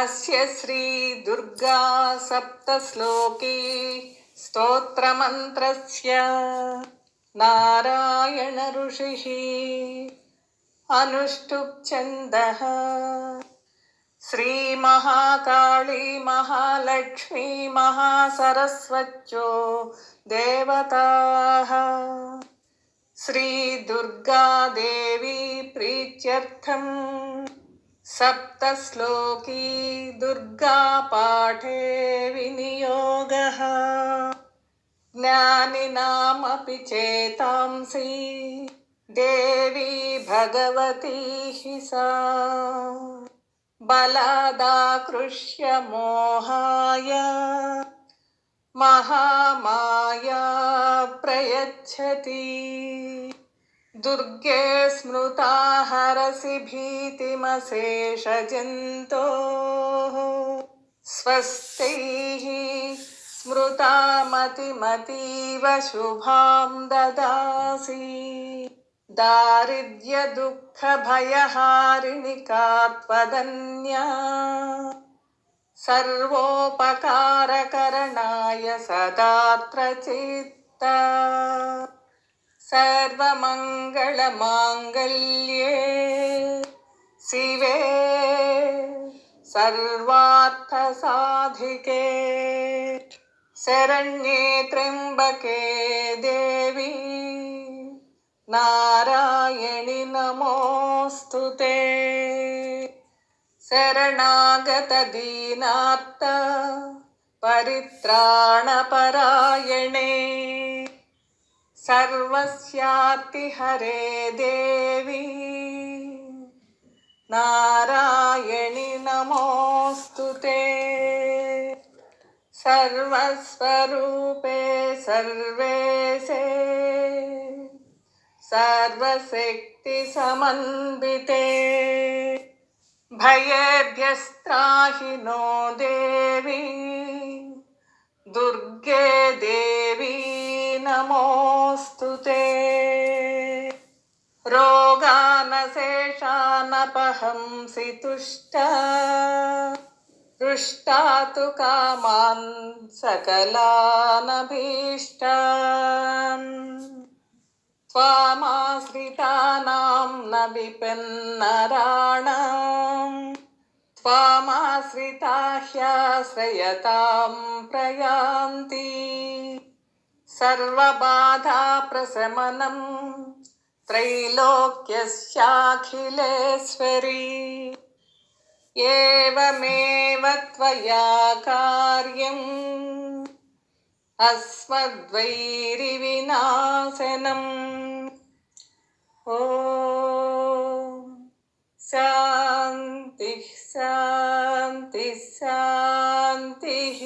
अस्य श्रीदुर्गा सप्तश्लोकी स्तोत्रमन्त्रस्य नारायण ऋषिः अनुष्टुप्छन्दः श्रीमहाकाली महालक्ष्मी महासरस्वत्यो देवताः श्रीदुर्गादेवी प्रीत्यर्थम् सप्तश्लोकी दुर्गापाठे विनियोगः। ज्ञानिनामपि चेतांसि देवी भगवती हि सा। बलादाकृष्य मोहाय महामाया प्रयच्छति। दुर्गे स्मृता हरसि भीतिमशेषजन्तोः। स्वस्तिः स्मृता मतिमतीव शुभां ददासि। दारिद्र्यदुःखभयहारिणि का त्वदन्या सर्वोपकारकरणाय सदात्र चित्ता सर्वमङ्गलमाङ्गल्ये शिवे सर्वार्थसाधिके शरण्ये त्र्यम्बके देवी नारायणि नमोऽस्तु ते शरणागतदीनार्त परित्राणपरायणे सर्वस्यातिहरे देवी। नारायणि नमोऽस्तु ते। सर्वस्वरूपे सर्वेशे। सर्वशक्तिसमन्विते। भयेभ्यस्त्राहि नो देवी। दुर्गे देवी नमोऽस्तु ते रोगानशेषानपहंसि तुष्टा हृष्टा तु कामान् सकलानभीष्टान् त्वामाश्रितानां न विपन्नराणाम् त्वामाश्रिता ह्याश्रयतां प्रयान्ति सर्वबाधाप्रशमनं त्रैलोक्यस्याखिलेश्वरी एवमेव त्वया कार्यम् अस्मद्वैरिविनाशनम् ॐ शान्तिः शान्तिः शान्तिः